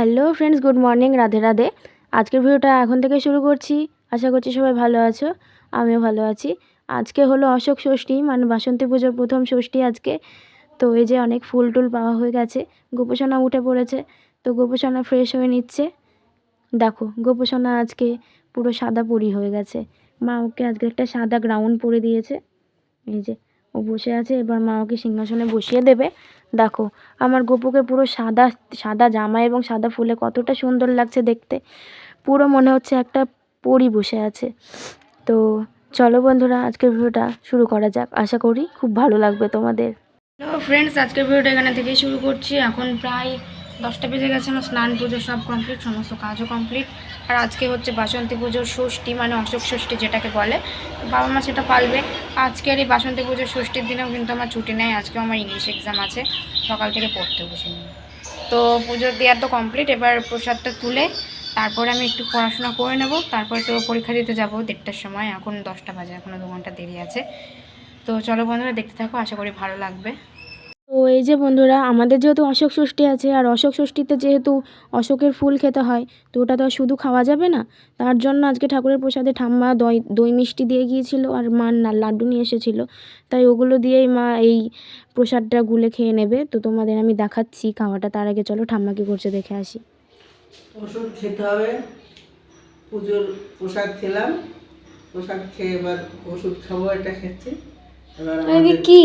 Hello friends, good morning, Radhe Radhe. আজকের ভিডিওটা এখন থেকে শুরু করছি। আশা করছি সবাই ভালো আছো, আমিও ভালো আছি। আজকে হলো অশোক ষষ্ঠী মানে বাসন্তী পুজোর প্রথম ষষ্ঠী আজকে। তো এই যে অনেক ফুল টুল পাওয়া হয়ে গেছে। গোপোষণা উঠে পড়েছে, তো গোপোষণা ফ্রেশ হয়ে নিচ্ছে। দেখো গোপোষণা আজকে পুরো সাদা পরি হয়ে গেছে। মা ওকে আজকে একটা সাদা গ্রাউন্ড পরে দিয়েছে। এই যে ও বসে আছে, এবার মা ওকে সিংহাসনে বসিয়ে দেবে। দেখো, আমার গোপুকে পুরো সাদা সাদা জামা এবং সাদা ফুলে কতটা সুন্দর লাগছে দেখতে। পুরো মনে হচ্ছে একটা পরি বসে আছে। তো চলো বন্ধুরা, আজকের ভিডিওটা শুরু করা যাক। আশা করি খুব ভালো লাগবে তোমাদের। হ্যালো ফ্রেন্ডস আজকের ভিডিওটা এখানে থেকে শুরু করছি। এখন প্রায় দশটা বেজে গেছে, আমার স্নান পুজো সব কমপ্লিট সমস্ত কাজও কমপ্লিট আর আজকে হচ্ছে বাসন্তী পুজোর ষষ্ঠী মানে অশোক ষষ্ঠী যেটাকে বলে। বাবা মা সেটা পালবে। আজকের এই বাসন্তী পুজোর ষষ্ঠীর দিনেও কিন্তু আমার ছুটি নেই, আজকেও আমার ইংলিশ এক্সাম আছে। সকাল থেকে পড়তে বসিনি তো পুজো দেওয়ার তো কমপ্লিট এবার প্রসাদটা তুলে তারপরে আমি একটু পড়াশোনা করে নেব। তারপরে তো পরীক্ষা দিতে যাব দেড়টার সময়, এখন দশটা বাজে এখনও দু ঘণ্টা দেরি আছে। তো চলো বন্ধুরা, দেখতে থাকো, আশা করি ভালো লাগবে। তো এই যে বন্ধুরা আমাদের যেহেতু অশোক ষষ্ঠী আছে আর অশোক ষষ্ঠীতে যেহেতু অশোকের ফুল খেতে হয় তো ওটা তো শুধু খাওয়া যাবে না। তার জন্য আজকে ঠাকুরের প্রসাদে ঠাম্মা দই দই মিষ্টি দিয়ে গিয়েছিল আর মা না লাড্ডু নিয়ে এসেছিল। তাই ওগুলো দিয়েই মা এই প্রসাদটা গুলে খেয়ে নেবে। তো তোমাদের আমি দেখাচ্ছি খাওয়াটা তার আগে চলো ঠাম্মা কী করছে দেখে আসি। ওষুধ খেতে হবে পুজোর প্রসাদ খেলাম। প্রসাদ খেয়ে এবার ওষুধ খাব এটা খেয়েছি। এবার কি?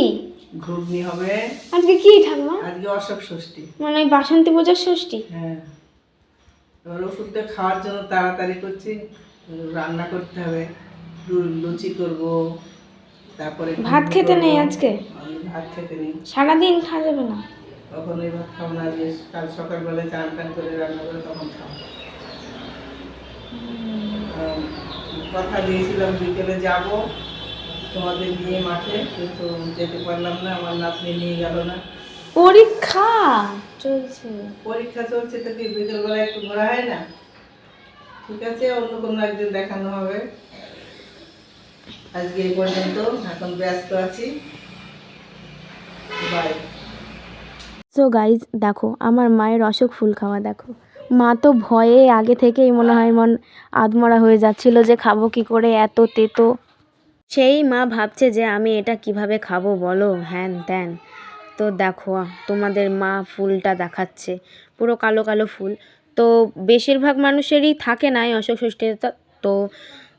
ঘুগনি হবে। আজকে কি ঠাম্মা আজকে অশোক ষষ্ঠী। মানে বাসন্তী পুজোর ষষ্ঠী? হ্যাঁ। এবার ওষুধটা খাওয়ার জন্য তাড়াতাড়ি করছি রান্না করতে হবে লুচি করব তারপরে ভাত খেতে নেই আজকে? ভাত খেতে নেই। সারাদিন খাওয়া যাবে না? তখন এই ভাত খাব না আজকে কাল সকালবেলায় চান টান করে রান্না করে তখন খাব। কথা দিয়েছিলাম বিকেলে যাব। তোমাদের নিয়ে মাঠে কিন্তু যেতে পারলাম না আমার নাতনি নিয়ে গেল না। পরীক্ষা? চলছে। পরীক্ষা চলছে তো বিকেলবেলা একটু ঘোরা হয় না? ঠিক আছে অন্য কোনো একদিন দেখানো হবে। আজকে এই পর্যন্ত এখন ব্যস্ত আছি। বাই সো গাইজ দেখো আমার মায়ের অশোক ফুল খাওয়া দেখো। মা তো ভয়ে আগে থেকেই মনে হয় মন আধমরা হয়ে যাচ্ছিল যে খাব কি করে এত তেতো। সেই মা ভাবছে যে আমি এটা কীভাবে খাব, বলো? হ্যান ত্যান। তো দেখো, তোমাদের মা ফুলটা দেখাচ্ছে, পুরো কালো কালো ফুল। তো বেশিরভাগ মানুষেরই থাকে না এই অশোক ষষ্ঠী তো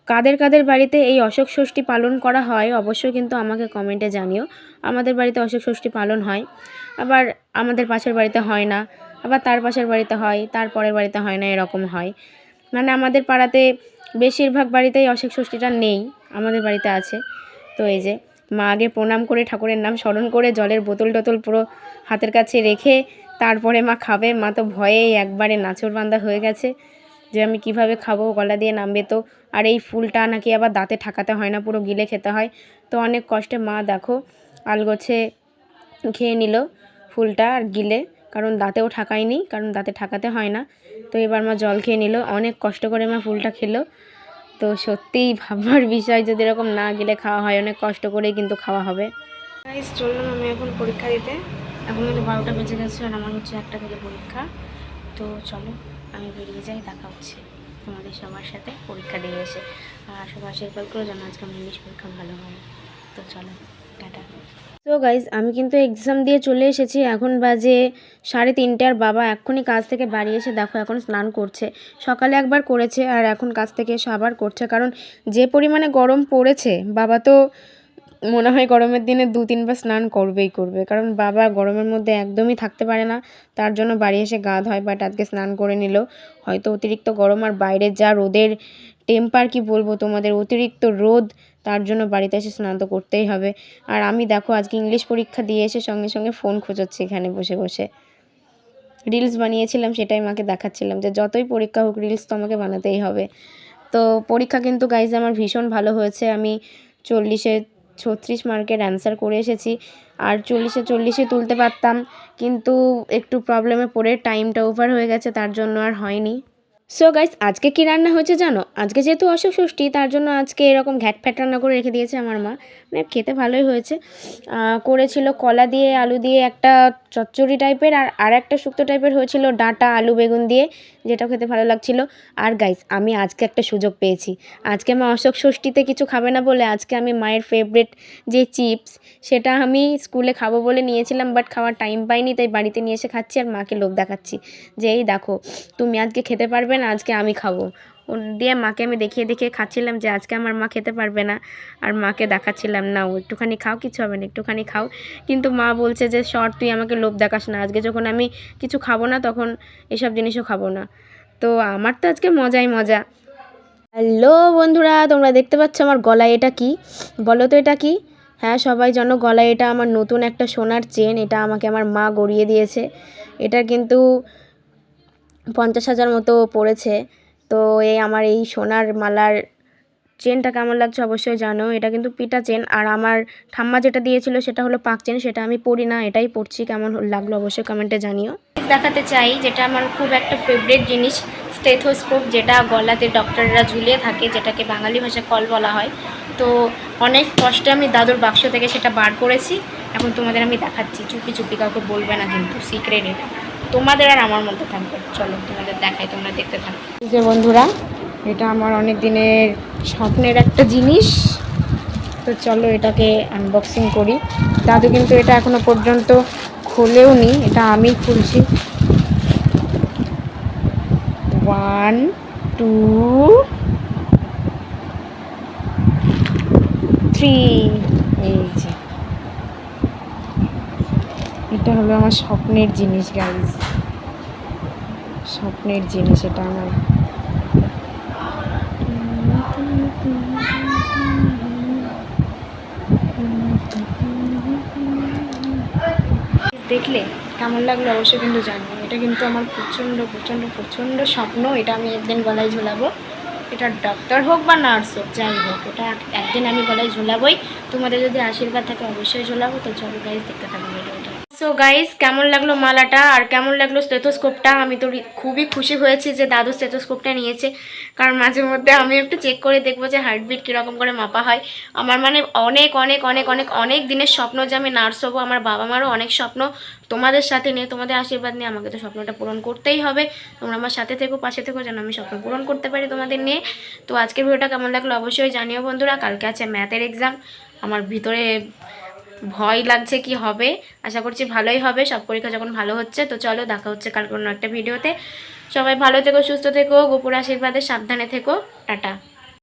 কাদের কাদের বাড়িতে এই অশোক ষষ্ঠী পালন করা হয়, অবশ্যই কিন্তু আমাকে কমেন্টে জানিও। আমাদের বাড়িতে অশোক ষষ্ঠী পালন হয়, আবার আমাদের পাশের বাড়িতে হয় না, আবার তার পাশের বাড়িতে হয়, তার পরের বাড়িতে হয় না, এরকম হয়। মানে আমাদের পাড়াতে বেশিরভাগ বাড়িতেই অশোক ষষ্ঠীটা নেই, আমাদের বাড়িতে আছে। তো এই যে, মা আগে প্রণাম করে ঠাকুরের নাম স্মরণ করে জলের বোতল টোতল পুরো হাতের কাছে রেখে তারপরে মা খাবে। মা তো ভয়েই একবারে নাচর বান্ধা হয়ে গেছে যে, আমি কীভাবে খাব? গলা দিয়ে নামবে তো। আর এই ফুলটা নাকি আবার দাঁতে ঠাকাতে হয় না, পুরো গিলে খেতে হয়। তো অনেক কষ্টে মা দেখো, আলগোছে খেয়ে নিল ফুলটা আর গিলে, কারণ দাঁতেও ঠাকায়নি, কারণ দাঁতে ঠাকাতে হয় না। এবার মা জল খেয়ে নিল। অনেক কষ্ট করে মা ফুলটা খেলো। তো সত্যিই ভাববার বিষয় যদি এরকম না গেলে খাওয়া হয়, অনেক কষ্ট করেই কিন্তু খাওয়া হবে। চললাম আমি এখন পরীক্ষা দিতে। এখন কিন্তু বারোটা বেজে গেছে আর আমার হচ্ছে একটা থেকে পরীক্ষা। তো চলো, আমি বেরিয়ে যাই, দেখা হচ্ছে তোমাদের সবার সাথে পরীক্ষা দিয়ে এসে আর সবার আশীর্বাদ করে যেন আজকে আমার ইংলিশ পরীক্ষা ভালো হয়। তো চলো, টাটা। তো গাইজ আমি কিন্তু এক্সাম দিয়ে চলে এসেছি। এখন বাজে সাড়ে তিনটে আর বাবা এক্ষুনি কাজ থেকে বাড়ি এসে দেখো এখন স্নান করছে। সকালে একবার করেছে আর এখন কাজ থেকে এসে আবার করছে। কারণ যে পরিমাণে গরম পড়েছে, বাবা তো মনে হয় গরমের দিনে দু তিনবার স্নান করবেই করবে। কারণ বাবা গরমের মধ্যে একদমই থাকতে পারে না, তার জন্য বাড়ি এসে গা ধয় বাট আজকে স্নান করে নিল। হয়তো অতিরিক্ত গরম আর বাইরে যা রোদের টেম্পার কি বলব? তোমাদের অতিরিক্ত রোদ, তার জন্য বাড়িতে এসে স্নান তো করতেই হবে। আর আমি দেখো, আজকে ইংলিশ পরীক্ষা দিয়ে এসে সঙ্গে সঙ্গে ফোন খোঁজাচ্ছি এখানে বসে বসে। রিলস বানিয়েছিলাম, সেটাই মাকে দেখাচ্ছিলাম যে যতই পরীক্ষা হোক রিলস তো আমাকে বানাতেই হবে। তো পরীক্ষা কিন্তু গাইজ আমার ভীষণ ভালো হয়েছে। আমি চল্লিশে ছত্রিশ মার্কের অ্যান্সার করে এসেছি। আর চল্লিশে চল্লিশে তুলতে পারতাম, কিন্তু একটু প্রবলেমে পড়ে টাইমটা ওভার হয়ে গেছে, তার জন্য আর হয়নি। সো গাইস আজকে কী রান্না হয়েছে জানো? আজকে যেহেতু অসুখ ষষ্ঠী, তার জন্য আজকে এরকম ঘ্যাট ফ্যাট রান্না করে রেখে দিয়েছে আমার মা। খেতে ভালোই হয়েছে। করেছিল কলা দিয়ে, আলু দিয়ে একটা চচ্চড়ি টাইপের আর আর একটা শুক্তো টাইপের হয়েছিল ডাঁটা, আলু, বেগুন দিয়ে যেটা খেতে ভালো লাগছিল। আর গাইস আমি আজকে একটা সুযোগ পেয়েছি। আজকে মা অশোক ষষ্ঠীতে কিছু খাবে না বলে আজকে আমি মায়ের ফেভারিট যে চিপস সেটা আমি স্কুলে খাব বলে নিয়েছিলাম বাট খাওয়ার টাইম পাইনি, তাই বাড়িতে নিয়ে এসে খাচ্ছি আর মাকে লোভ দেখাচ্ছি। যে, এই দেখো, তুমি আজকে খেতে পারবে না, আজকে আমি খাব। দিয়ে মাকে আমি দেখিয়ে দেখিয়ে খাচ্ছিলাম যে আজকে আমার মা খেতে পারবে না। আর মাকে দেখাচ্ছিলাম না ও একটুখানি খাও, কিছু হবে না, একটুখানি খাও। কিন্তু মা বলছে যে শর্ট তুই আমাকে লোভ দেখাস না। আজকে যখন আমি কিছু খাব না, তখন এসব জিনিসও খাব না। তো আমার তো আজকে মজাই মজা। হ্যালো বন্ধুরা, তোমরা দেখতে পাচ্ছ আমার গলায় এটা কি? বলো তো এটা কি? হ্যাঁ সবাই জানো গলায় এটা আমার নতুন একটা সোনার চেন। এটা আমাকে আমার মা গড়িয়ে দিয়েছে। এটা কিন্তু পঞ্চাশ হাজার মতো পড়েছে। তো এই আমার এই সোনার মালার চেনটা কেমন লাগছে অবশ্যই জানো। এটা কিন্তু পিটা চেন। আর আমার ঠাম্মা যেটা দিয়েছিল সেটা হলো পাক চেন, সেটা আমি পড়ি না, এটাই পড়ছি কেমন লাগল অবশ্যই কমেন্টে জানিও। দেখাতে চাই, যেটা আমার খুব একটা ফেভারিট জিনিস স্টেথোস্কোপ যেটা গলাতে ডক্টররা ঝুলিয়ে থাকে, যেটাকে বাঙালি ভাষায় কল বলা হয়। তো অনেক কষ্টে আমি দাদুর বাক্স থেকে সেটা বার করেছি। এখন তোমাদের আমি দেখাচ্ছি, চুপি চুপি কাউকে বলবে না কিন্তু সিক্রেট এটা। তোমাদের আর আমার মধ্যে থাকবে। চলো, তোমাদের দেখাই, তোমরা দেখতে থাকো। যে বন্ধুরা, এটা আমার অনেক দিনের স্বপ্নের একটা জিনিস। তো চলো, এটাকে আনবক্সিং করি। দাদু কিন্তু এটা এখনও পর্যন্ত খুলেও নি এটা আমি খুলছি। ওয়ান টু থ্রি এই যে। এটা হলো আমার স্বপ্নের জিনিস গাইজ স্বপ্নের জিনিস এটা আমার। দেখলে কেমন লাগল অবশ্যই কিন্তু জানব এটা কিন্তু আমার প্রচণ্ড প্রচণ্ড প্রচণ্ড স্বপ্ন। এটা আমি একদিন গলায় ঝোলাবো। এটা ডাক্তার হোক বা নার্স হোক, যাই হোক, এটা একদিন আমি গলায় ঝোলাবোই। তোমাদের যদি আশীর্বাদ থাকে অবশ্যই ঝোলাবো। তো চলো গাইজ দেখতে থাকো ভিডিওটা সো গাইজ কেমন লাগল মালাটা আর কেমন লাগল স্টেথোস্কোপটা আমি তো খুবই খুশি হয়েছি যে দাদু স্টেথোস্কোপটা নিয়েছে। কারণ মাঝে মধ্যে আমি একটু চেক করে দেখব যে হার্টবিট কীরকম করে মাপা হয়। আমার মানে অনেক অনেক অনেক অনেক অনেক দিনের স্বপ্ন যে আমি নার্স হব, আমার বাবা মারও অনেক স্বপ্ন। তোমাদের সাথে নিয়ে, তোমাদের আশীর্বাদ নিয়ে আমাকে তো স্বপ্নটা পূরণ করতেই হবে। তোমরা আমার সাথে থেকো, পাশে থেকো যেন আমি স্বপ্ন পূরণ করতে পারি তোমাদের নিয়ে। তো আজকের ভিডিওটা কেমন লাগল অবশ্যই জানিও বন্ধুরা। কালকে আছে ম্যাথের এক্সাম আমার ভিতরে ভয় লাগছে কি হবে? আশা করছি ভালোই হবে। সব পরীক্ষা যখন ভালো হচ্ছে, তো চলো দেখা হচ্ছে কালকে কোনো একটা ভিডিওতে। সবাই ভালো থেকো, সুস্থ থেকো, গোপুর আশীর্বাদে সাবধানে থেকো। টাটা।